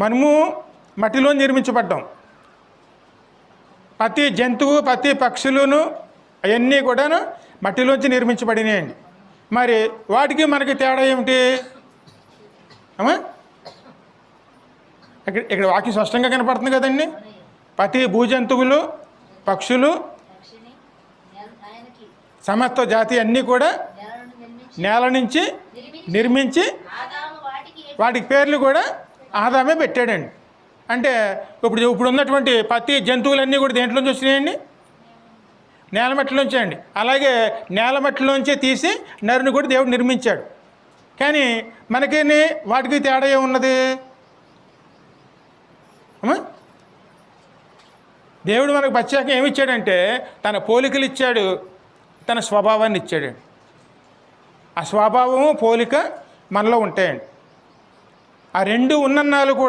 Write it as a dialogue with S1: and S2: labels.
S1: మనము మట్టిలో నిర్మించబడ్డాం. ప్రతి జంతువు ప్రతి పక్షులను అవన్నీ కూడాను మట్టిలోంచి నిర్మించబడినాయండి మరి వాటికి మనకి తేడా ఏమిటి? అమ్మా! ఇక్కడ ఇక్కడ వాక్యం స్పష్టంగా కనపడుతుంది కదండి. ప్రతి భూజంతువులు పక్షులు సమస్త జాతి అన్నీ కూడా నేల నుంచి
S2: నిర్మించి వాటికి
S1: పేర్లు కూడా ఆదామే పెట్టాడండి. అంటే ఇప్పుడు ఇప్పుడు ఉన్నటువంటి ప్రతి జంతువులన్నీ కూడా దేంట్లో నుంచి వచ్చినాయండి? నేలమట్టిలోంచి అండి. అలాగే నేలమట్టిలోంచి తీసి నరుని కూడా దేవుడు నిర్మించాడు. కానీ మనకి వాటికి తేడా ఏమున్నది? దేవుడు మనకు ప్రత్యేకంగా ఏమి ఇచ్చాడంటే తన పోలికలు ఇచ్చాడు తన స్వభావాన్ని ఇచ్చాడు ఆ స్వభావము పోలిక మనలో ఉంటాయండి. ఆ రెండు ఉన్నన్నాళ్ళు కూడా